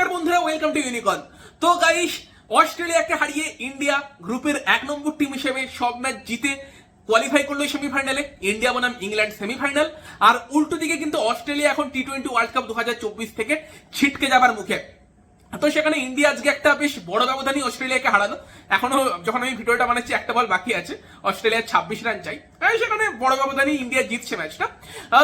নমস্কার বন্ধুরা welcome to ইউনিকন তো গাইস অস্ট্রেলিয়াকে হারিয়ে ইন্ডিয়া গ্রুপের এক নম্বর টিম হিসেবে সব ম্যাচ জিতে কোয়ালিফাই করল সেমিফাইনালে ইন্ডিয়া বনাম ইংল্যান্ড সেমিফাইনাল আর উল্টো দিকে কিন্তু অস্ট্রেলিয়া এখন টি টোয়েন্টি ওয়ার্ল্ড কাপ দু থেকে ছিটকে যাবার মুখে। তো সেখানে ইন্ডিয়া আজকে একটা বেশ বড় ব্যবধানই অস্ট্রেলিয়াকে হারালো। এখনও যখন আমি ভিডিওটা বানাচ্ছি, একটা বল বাকি আছে। অস্ট্রেলিয়ার ছাব্বিশ রান চাই। সেখানে বড় ব্যবধানই ইন্ডিয়া জিতছে ম্যাচটা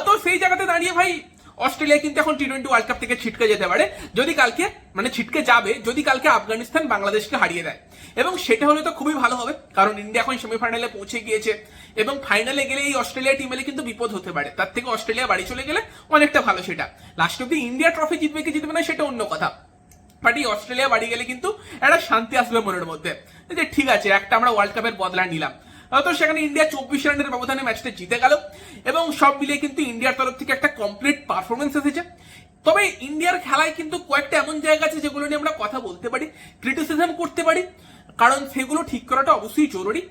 তো সেই জায়গাতে দাঁড়িয়ে ভাই অস্ট্রেলিয়া কিন্তু এখন টি টোয়েন্টি ওয়ার্ল্ড কাপ থেকে ছিটকে যেতে পারে। যদি কালকে মানে ছিটকে যাবে, যদি কালকে আফগানিস্তান বাংলাদেশকে হারিয়ে দেয়। এবং সেটা হলে তো খুবই ভালো হবে, কারণ ইন্ডিয়া এখন সেমিফাইনালে পৌঁছে গিয়েছে। এবং ফাইনালে গেলে এই অস্ট্রেলিয়া টিম এলে কিন্তু বিপদ হতে পারে। তার থেকে অস্ট্রেলিয়া বাড়ি চলে গেলে অনেকটা ভালো সেটা। লাস্ট অব্দি ইন্ডিয়া ট্রফি জিতবে কি জিতবে না, সেটা অন্য কথা। বাট এই অস্ট্রেলিয়া বাড়ি গেলে কিন্তু একটা শান্তি আসবে মনের মধ্যে। যে ঠিক আছে, একটা আমরা ওয়ার্ল্ড কাপের বদলা নিলাম। তো সেখানে ইন্ডিয়া চব্বিশ রানের ব্যবধানে ম্যাচটা জিতে গেল। এবং সব মিলিয়ে কিন্তু ইন্ডিয়ার তরফ থেকে একটা কমপ্লিট পারফরমেন্স এসেছে। তবে ইন্ডিয়ার খেলায় কিন্তু কয়েকটা এমন জায়গা আছে যেগুলো নিয়ে আমরা কথা বলতে পারি ক্রিটিসিজম করতে পারি। কারণ সেগুলো ঠিক করাটা অবশ্যই জরুরি।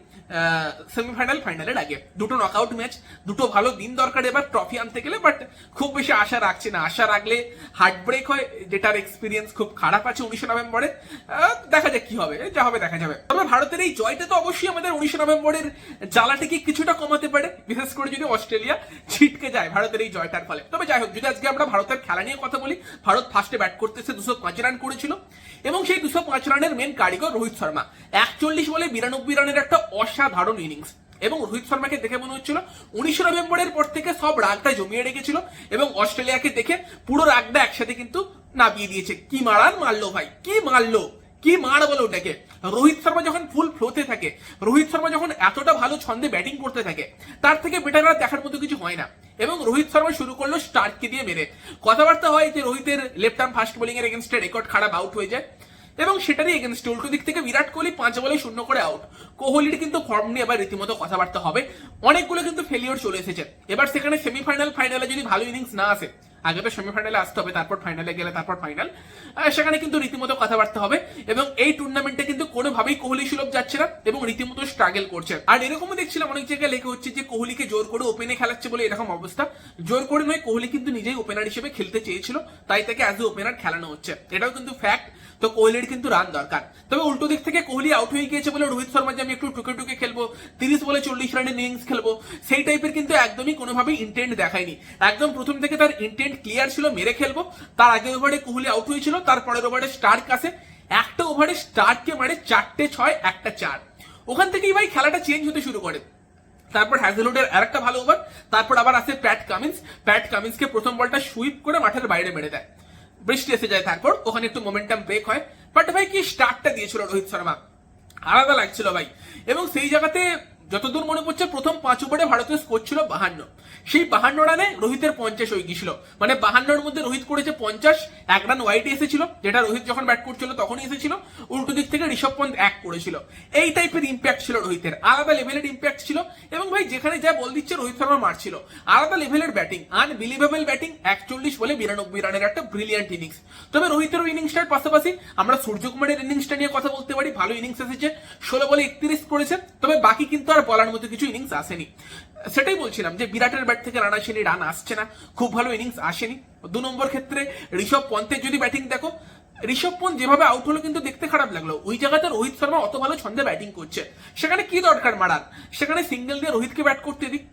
সেমিফাইনাল ফাইনালের আগে। দুটো নকআউট ম্যাচ দুটো ভালো দিন দরকার এবার ট্রফি আনতে গেলে বাট খুব বেশি আশা রাখছি না। আশা রাখলে হার্ট ব্রেক হয়, যেটার এক্সপিরিয়েন্স খুব খারাপ আছে উনিশে নভেম্বরে। দেখা যাক কি হবে, যা হবে দেখা যাবে। তবে ভারতের এই জয়টা তো অবশ্যই আমাদের উনিশে নভেম্বরের জ্বালাটাকে কিছুটা কমাতে পারে? বিশেষ করে যদি অস্ট্রেলিয়া ছিটকে যায় ভারতের এই জয়টার ফলে। তবে যাই হোক, যদি আজকে আমরা ভারতের খেলা নিয়ে কথা বলি, ভারত ফার্স্টে ব্যাট করতেছে দুশো পাঁচ রান করেছিল। এবং সেই দুশো পাঁচ রানের মেন কারিগর রোহিত শর্মা। একচল্লিশ বলে বিরানব্বই রানের একটা অসাধারণ ইনিংস এবং রোহিত শর্মাকে দেখে মনে হচ্ছিল, উনিশে নভেম্বরের পর থেকে সব রাগটা জমিয়ে রেখেছিল এবং অস্ট্রেলিয়াকে দেখে পুরো রাগটা একসাথে কিন্তু নামিয়ে দিয়েছে। কি মারান মারলো ভাই, কি মারলো, কি মার বলে ওটাকে। রোহিত শর্মা যখন ফুল ফ্লোতে থাকে, রোহিত শর্মা যখন এতটা ভালো ছন্দে ব্যাটিং করতে থাকে, তার থেকে বেটার আর দেখার মতো কিছু হয় না। এবং রোহিত শর্মা শুরু করল স্টার্টকে দিয়ে মেরে। কথাবার্তা হয় যে রোহিতের লেফট আর্ম ফাস্ট বোলিং এর এগেনস্টে রেকর্ড খারাপ আউট হয়ে যায়। এবং সেটারই এগেনস্টে উল্টো দিক থেকে বিরাট কোহলি পাঁচ বলে শূন্য করে আউট কোহলির কিন্তু ফর্ম নিয়ে এবার রীতিমতো কথাবার্তা হবে। অনেকগুলো কিন্তু ফেলিওর চলে এসেছে। এবার সেখানে সেমিফাইনাল ফাইনালে যদি ভালো ইনিংস না আসে আগে তো সেমিফাইনালে আসতে হবে, তারপর ফাইনালে গেলে তারপর ফাইনাল সেখানে কিন্তু রীতিমতো কথাবার্তা হবে এবং এই টুর্নামেন্টে কিন্তু কোনোভাবেই কোহলি সুলভ যাচ্ছে না এবং রীতিমতো স্ট্রাগল করছে। আর এরকমও দেখছিলাম অনেক জায়গায় লেখা হচ্ছে যে কোহলিকে জোর করে ওপেনে খেলাচ্ছে বলে এরকম অবস্থা। জোর করে নয়, কোহলি কিন্তু নিজেই ওপেনার হিসেবে খেলতে চেয়েছিল, তাই তাকে অ্যাজ এ ওপেনার খেলানো হচ্ছে। এটাও কিন্তু ফ্যাক্ট তো কোহলির কিন্তু রান দরকার। তবে উল্টো দিক থেকে কোহলি আউট হয়ে গিয়েছে বলে রোহিত শর্মা যে আমি একটু টুকে টুকে খেলব, তিরিশ বলে চল্লিশ রানের ইনিংস খেলব, সেই টাইপের কিন্তু একদমই কোনোভাবেই ইন্টেন্ট দেখায়নি। একদম প্রথম থেকে তার ইন্টেন্ট ক্লিয়ার ছিল, মেরে খেলব। তার আগে ওভারে কোহলি আউট হয়েছিল তার পরের ওভারে স্টার্ক আসে। একটা ওভারে স্টার্ককে মারে চারটে ছয়, একটা চার। ওখান থেকেই ভাই খেলাটা চেঞ্জ হতে শুরু করে। তারপর হ্যাজেলউডের আরেকটা ভালো ওভার তারপর আবার আসে প্যাট কামিন্স প্যাট কামিন্সকে প্রথম বলটা সুইপ করে মাঠের বাইরে মেরে দেয়। বৃষ্টি এসে যায় তারপর, ওখানে একটু মোমেন্টাম ব্রেক হয়। বাট ভাই কি স্টার্টটা দিয়েছিল রোহিত শর্মা? আলাদা লাগছিল ভাই। এবং সেই জায়গাতে যতদূর মনে পড়ছে, প্রথম পাঁচ ওভারে ভারতের স্কোর ছিল বাহান্ন। সেই বাহান্ন রানে রোহিতের পঞ্চাশ হয়ে গিয়েছিল। মানে বাহান্নর মধ্যে রোহিত করেছে পঞ্চাশ, এক রান ওয়াইডে এসেছিল, যেটা রোহিত যখন ব্যাট করছিল তখনই এসেছিল, উল্টো দিক থেকে ঋষভ পন্থ এক করেছিল। এই টাইপের ইম্প্যাক্ট ছিল রোহিতের। আলাদা লেভেলের ইম্প্যাক্ট ছিল এবং ভাই, যেখানে যা বল দিচ্ছে রোহিত শর্মা মারছিল। আলাদা লেভেলের ব্যাটিং আনবিলিভেবল ব্যাটিং একচল্লিশ বলে বিরানব্বই রানের একটা ব্রিলিয়ান্ট ইনিংস তবে রোহিতের ইনিংসটার পাশাপাশি আমরা সূর্যকুমারের ইনিংসটা নিয়ে কথা বলতে পারি, ভালো ইনিংস এসেছে, ষোলো বলে একত্রিশ করেছে, তবে বাকি কিন্তু আর বলার মতো কিছু ইনিংস আসেনি। সেটাই বলছিলাম যে বিরাটের ব্যাট থেকে রান আসেনি রান আসছে না। খুব ভালো ইনিংস আসেনি। দু নম্বর ক্ষেত্রে ঋষভ পন্থের যদি ব্যাটিং দেখো, ঋষভ পন্থ যেভাবে আউট হলো কিন্তু দেখতে খারাপ লাগল। ওই জায়গাতে রোহিত শর্মা অত ভালো ছন্দে ব্যাটিং করছে। সেখানে কি দরকার মারার? সেখানে সিঙ্গেল দিয়ে রোহিতকে ব্যাট করতে দিই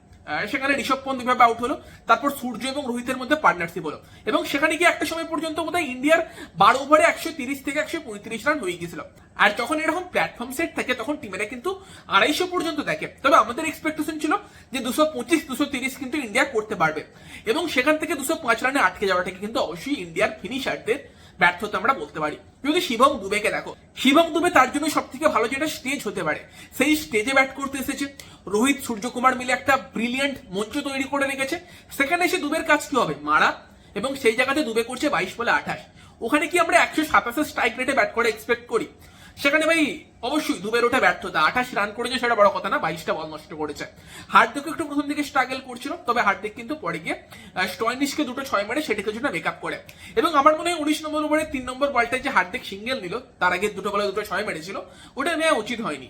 সেখানে ঋষভ পন্থ এভাবে আউট হলো। তারপর সূর্য এবং রোহিতের মধ্যে পার্টনারশিপ হলো। এবং সেখানে গিয়ে একটা সময় পর্যন্ত বোধহয় ইন্ডিয়ার বারো ওভারে একশো তিরিশ থেকে একশো পঁয়ত্রিশ রান হয়ে গিয়েছিল। আর যখন এরকম প্ল্যাটফর্ম সেট থাকে, তখন টিমেরা কিন্তু আড়াইশো পর্যন্ত দেখে। তবে আমাদের এক্সপেকটেশন ছিল যে দুশো পঁচিশ, দুশো তিরিশ কিন্তু ইন্ডিয়া করতে পারবে। এবং সেখান থেকে দুশো পাঁচ রানে আটকে যাওয়াটাকে কিন্তু অবশ্যই ইন্ডিয়ার ফিনিশারদের ব্যর্থতা আমরা বলতে পারি। যদি শিবম দুবেকে দেখো, শিবম দুবে তার জন্য সব থেকে ভালো যেটা স্টেজ হতে পারে। সেই স্টেজে ব্যাট করতে এসেছে। রোহিত সূর্যকুমার মিলে একটা ব্রিলিয়ান্ট মঞ্চ তৈরি করে রেখেছে। সেখানে এসে দুবের কাজ কি হবে? মারা। এবং সেই জায়গাতে দুবে করছে বাইশ বলে আঠাশ। ওখানে কি আমরা একশো সাতাশের স্ট্রাইক রেটে ব্যাট করে এক্সপেক্ট করি? সেখানে ভাই অবশ্যই দুবের ওঠা ব্যর্থতা। আঠাশ রান করেছে সেটা বড় কথা না, বাইশটা বল নষ্ট করেছে। হার্দিক একটু প্রথম দিকে স্ট্রাগল করছিল, তবে হার্দিক কিন্তু পরে গিয়ে স্টয়নিশকে দুটো ছয় মারে সেটাকে জন্য মেক আপ করে। এবং আমার মনে হয় উনিশ নম্বর ওভারে তিন নম্বর বলটায় যে হার্দিক সিঙ্গেল নিল, তার আগে দুটো বলে দুটো ছয় মেরেছিল, ওটা নেওয়া উচিত হয়নি।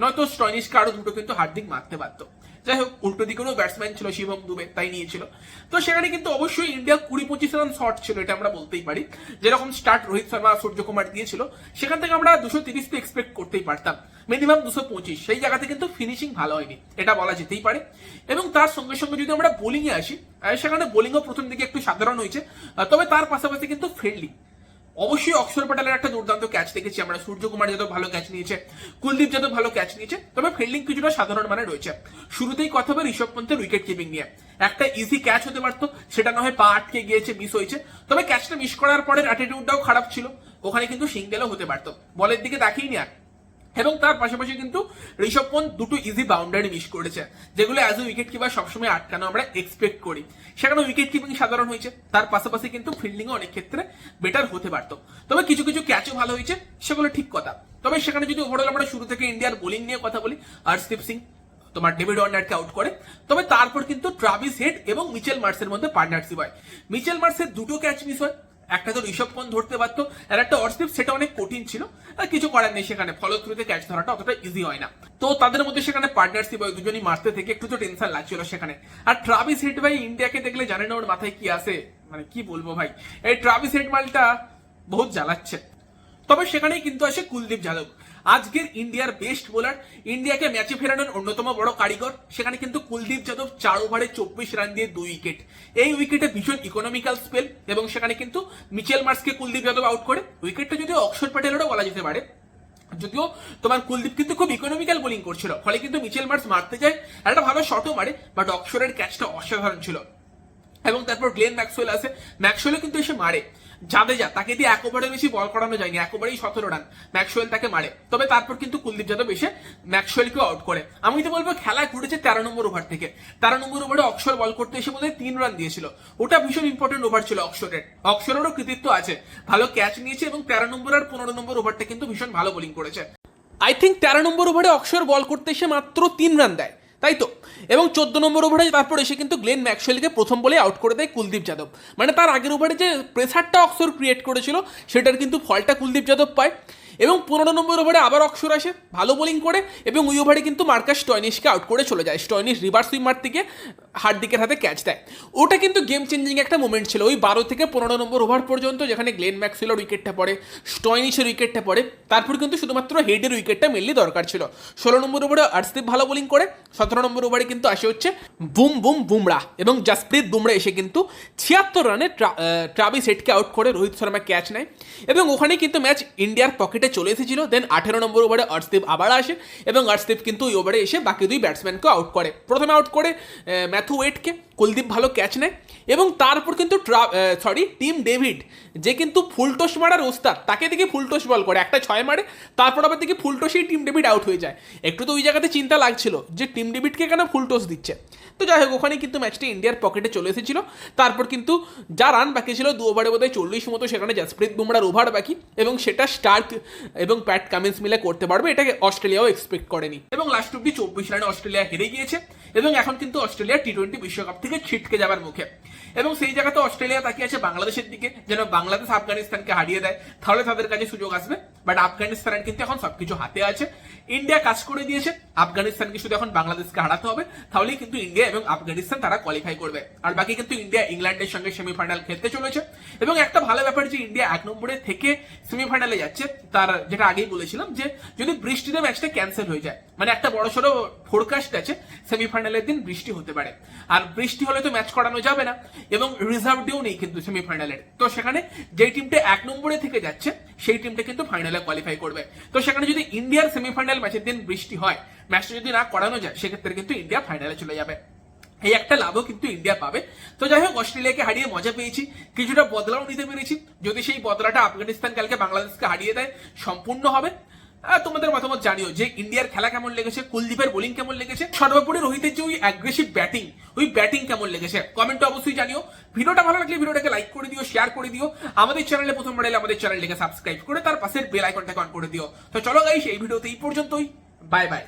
নয়তো স্টয়নিশকে আরও দুটো কিন্তু হার্দিক মারতে পারতো যাই হোক, উল্টো দিকেও ব্যাটসম্যান ছিল শিবম দুবে, তাই নিয়েছিল। তো সেখানে কিন্তু অবশ্যই ইন্ডিয়া কুড়ি পঁচিশ রান শর্ট ছিল, এটা আমরা বলতেই পারি। যেরকম স্টার্ট রোহিত শর্মা সূর্যকুমার দিয়েছিল, সেখান থেকে আমরা দুশো তিরিশ এক্সপেক্ট করতেই পারতাম। মিনিমাম দুশো পঁচিশ। সেই জায়গাতে কিন্তু ফিনিশিং ভালো হয়নি। এটা বলা যেতেই পারে। এবং তার সঙ্গে সঙ্গে যদি আমরা বোলিং এ আসি সেখানে বোলিংও প্রথম দিকে একটু সাধারণ হয়েছে। তবে তার পাশাপাশি কিন্তু ফিল্ডিং অবশ্যই অক্ষর প্যাটেলের একটা দুর্দান্ত ক্যাচ দেখেছি আমরা। সূর্যকুমার যাদব ভালো ক্যাচ নিয়েছে, কুলদীপ যাদব ভালো ক্যাচ নিয়েছে। তবে ফিল্ডিং কিছুটা সাধারণ মানে রয়েছে। শুরুতেই কথা হবে ঋষভ পন্থের উইকেট কিপিং নিয়ে। একটা ইজি ক্যাচ হতে পারতো, সেটা না হয় পা আটকে গিয়েছে মিস হয়েছে। তবে ক্যাচটা মিস করার পরে অ্যাটিটিউডটাও খারাপ ছিল। ওখানে কিন্তু সিঙ্গেলও হতে পারতো। বলের দিকে তাকিয়ে আর। এবং তার পাশাপাশি কিন্তু ঋষভ পন্থ দুটো ইজি বাউন্ডারি মিস করেছে, যেগুলো অ্যাজ এ উইকেট কিপার সবসময় আটকানো আমরা এক্সপেক্ট করি। সেখানে উইকেট কিপিং সাধারণ হয়েছে, তার পাশাপাশি কিন্তু ফিল্ডিংও অনেক ক্ষেত্রে বেটার হতে পারতো। তবে কিছু কিছু ক্যাচও ভালো হয়েছে, সেগুলো ঠিক কথা। তবে সেখানে যদি ওভারঅল আমরা শুরু থেকে ইন্ডিয়ার বোলিং নিয়ে কথা বলি হর্ষদীপ সিং, তোমার ডেভিড ওয়ার্নারকে আউট করে। তবে তারপর কিন্তু ট্রাভিস হেড এবং মিচেল মার্সের মধ্যে পার্টনারশিপ হয়। মিচেল মার্সের দুটো ক্যাচ মিস হয় একটা তো ঋষভ পন্থ ধরতে পারতো আর একটা অর্শদীপ সেটা অনেক কঠিন ছিল। আর কিছু করার নেই সেখানে। ফলশ্রুতিতে ক্যাচ ধরাটা অতটা ইজি হয় না। তো তাদের মধ্যে সেখানে পার্টনারশিপ হয়, দুজনই মারতে থেকে একটু তো টেনশন লাগছিল সেখানে। আর ট্রাভিস হেড ভাই ইন্ডিয়াকে দেখলে জানে না ওর মাথায় কি আসে মানে কি বলব ভাই? এই ট্রাভিস হেড মালটা বহুত জ্বালাচ্ছে। তবে সেখানেই কিন্তু আসে কুলদীপ যাদব। আজকের ইন্ডিয়ার বেস্ট বোলার ইন্ডিয়াকে ম্যাচে ফেরানোর অন্যতম বড় কারিগর, সেখানে কিন্তু কুলদীপ যাদব চার ওভারে চব্বিশ রান দিয়ে দুই উইকেট এই উইকেটে ভীষণ ইকোনমিক্যাল স্পেল এবং সেখানে কিন্তু মিচেল মার্সকে কুলদীপ যাদব আউট করে। উইকেটটা যদি অক্ষর প্যাটেলেরও বলা যেতে পারে, যদিও তোমার কুলদীপ কিন্তু খুব ইকোনমিক্যাল বোলিং করছিল, ফলে কিন্তু মিচেল মার্স মারতে যায় একটা ভালো শটও মারে বাট অক্ষরের ক্যাচটা অসাধারণ ছিল। এবং তারপর গ্লেন ম্যাক্সওয়েল আসে, ম্যাক্সওয়েলও কিন্তু এসে মারে। জাদেজা, তাকে দিয়ে এক ওভারের বেশি বল করানো যায়নি এক ওভারেই সতেরো রান। ম্যাক্সওয়েল তাকে মারে। তবে তারপর কিন্তু কুলদীপ যাদব এসে ম্যাক্সওয়েলকে আউট করে। আমি তো বলব খেলা ঘুরেছে তেরো নম্বর ওভার থেকে। তেরো নম্বর ওভারে অক্ষর বল করতে এসে বোধহয় তিন রান দিয়েছিল। ওটা ভীষণ ইম্পর্টেন্ট ওভার ছিল অক্ষরের। অক্ষরেরও কৃতিত্ব আছে। ভালো ক্যাচ নিয়েছে এবং তেরো নম্বর আর পনেরো নম্বর ওভারটা কিন্তু ভীষণ ভালো বোলিং করেছে। আই থিঙ্ক তেরো নম্বর ওভারে অক্ষর বল করতে এসে মাত্র তিন রান দেয়। তাই তো? এবং চোদ্দ নম্বর ওভারে তারপরে এসে কিন্তু গ্লেন ম্যাক্সওয়েলকে প্রথম বলে আউট করে দেয় কুলদীপ যাদব। মানে তার আগের ওভারে যে প্রেসারটা অক্সর ক্রিয়েট করেছিল, সেটার কিন্তু ফলটা কুলদীপ যাদব পায়। এবং পনেরো নম্বর ওভারে আবার অক্সর আসে, ভালো বোলিং করে, এবং ওই ওভারে কিন্তু মার্কাস স্টয়নিশকে আউট করে চলে যায়। স্টয়নিশ রিভার্স সুইমার গিয়ে হার্দিকের হাতে ক্যাচ দেয়। ওটা কিন্তু গেম চেঞ্জিং একটা মোমেন্ট ছিল। ওই বারো থেকে পনেরো নম্বর ওভার পর্যন্ত যেখানে গ্লেন ম্যাক্সওয়েলের উইকেটটা পড়ে স্টয়নিশের উইকেটটা পড়ে তারপর কিন্তু শুধুমাত্র হেডের উইকেটটা মেনলি দরকার ছিল। ষোলো নম্বর ওভারে আর্শদীপ ভালো বোলিং করে সতেরো নম্বর ওভারে কিন্তু আসে হচ্ছে বুম বুম বুমরা এবং জাসপ্রীত বুমরা এসে কিন্তু ছিয়াত্তর রানে ট্রাভিস হেডকে আউট করে রোহিত শর্মা ক্যাচ নেয় এবং ওখানে কিন্তু ম্যাচ ইন্ডিয়ার পকেটে চলে এসেছিল। দেন আঠেরো নম্বর ওভারে অর্শদীপ আবার আসে এবং অর্শদীপ কিন্তু ওই ওভারে এসে বাকি দুই ব্যাটসম্যানকে আউট করে। প্রথমে আউট করে আহ, ম্যাথু ওয়েটকে কুলদীপ ভালো ক্যাচ নেয় এবং তারপর কিন্তু সরি টিম ডেভিড যে কিন্তু ফুলটোস মারার ওস্তাদ, তাকে দেখে ফুলটোস বল করে, একটা ছয় মারে, তারপর আবার দেখি ফুলটোসেই টিম ডেভিড আউট হয়ে যায়। একটু তো ওই জায়গাতে চিন্তা লাগছিল যে টিম ডেভিডকে কেন ফুলটোস দিচ্ছে। তো যাই হোক ওখানে কিন্তু ম্যাচটি ইন্ডিয়ার পকেটে চলে এসেছিল। তারপর কিন্তু যা রান বাকি ছিল, দু ওভারে বোধহয় চল্লিশ মতো, সেখানে জাসপ্রীত বুমরার ওভার বাকি, এবং সেটা স্টার্ক এবং প্যাট কামিন্স মিলে করতে পারবে, এটাকে অস্ট্রেলিয়াও এক্সপেক্ট করেনি। এবং লাস্ট অব্দি চব্বিশ রানে অস্ট্রেলিয়া হেরে গিয়েছে, এবং এখন কিন্তু অস্ট্রেলিয়া টি টোয়েন্টি বিশ্বকাপ থেকে ছিটকে যাবার মুখে। এবং সেই জায়গাতে অস্ট্রেলিয়া তাকিয়ে আছে বাংলাদেশের দিকে, যেন বাংলাদেশ আফগানিস্তানকে হারিয়ে দেয়। তাহলে তাদের কাছে সুযোগ আসবে। বাট আফগানিস্তানের কিন্তু এখন সবকিছু হাতে আছে। ইন্ডিয়া কাজ করে দিয়েছে। আফগানিস্তানকে শুধু এখন বাংলাদেশকে হারাতে হবে। তাহলেই কিন্তু ইন্ডিয়া এবং আফগানিস্তান তারা কোয়ালিফাই করবে। আর বাকি কিন্তু ইন্ডিয়া ইংল্যান্ডের সঙ্গে সেমিফাইনাল খেলতে চলেছে। এবং একটা ভালো ব্যাপার যে ইন্ডিয়া এক নম্বরে থেকে সেমিফাইনালে যাচ্ছে, তার যেটা আগেই বলেছিলাম যে যদি বৃষ্টিতে ম্যাচটা ক্যান্সেল হয়ে যায় মানে একটা বড় সড়ো ফোরকাস্ট আছে সেমিফাইনালের দিন বৃষ্টি হতে পারে। আর বৃষ্টি হলে তো ম্যাচ করানো যাবে না। এবং রিজার্ভ ডেও নেই কিন্তু সেমিফাইনালের তো সেখানে যেই টিমটা এক নম্বরে থেকে যাচ্ছে, সেই টিমটা কিন্তু ফাইনালে কোয়ালিফাই করবে। তো সেখানে যদি ইন্ডিয়ার সেমিফাইনাল ম্যাচের দিন বৃষ্টি হয় ম্যাচটা যদি না করানো যায়, সেক্ষেত্রে কিন্তু ইন্ডিয়া ফাইনালে চলে যাবে। এই একটা লাভও কিন্তু ইন্ডিয়া পাবে। তো যাই হোক, অস্ট্রেলিয়াকে হারিয়ে মজা পেয়েছি, কিছুটা বদলাও নিতে পেরেছি। যদি সেই বদলাটা আফগানিস্তান কালকে বাংলাদেশকে হারিয়ে দেয়, সম্পূর্ণ হবে। তোমাদের মতামত জানিও যে ইন্ডিয়ার খেলা কেমন লেগেছে, কুলদীপের বোলিং কেমন লেগেছে, সর্বোপরি রোহিতের যে ওই অ্যাগ্রেসিভ ব্যাটিং ওই ব্যাটিং কেমন লেগেছে কমেন্ট অবশ্যই জানিও। ভিডিওটা ভালো লাগলে ভিডিওটাকে লাইক করে দিও শেয়ার করে দিও। আমাদের চ্যানেলে প্রথমবার এলে আমাদের চ্যানেলটাকে সাবস্ক্রাইব করে তার পাশের বেল আইকনটাকে অন করে দিও। তো চলো গাইস এই ভিডিওতে এই পর্যন্তই। Bye bye